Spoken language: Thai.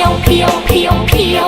พียวเพียวเพียวเพียว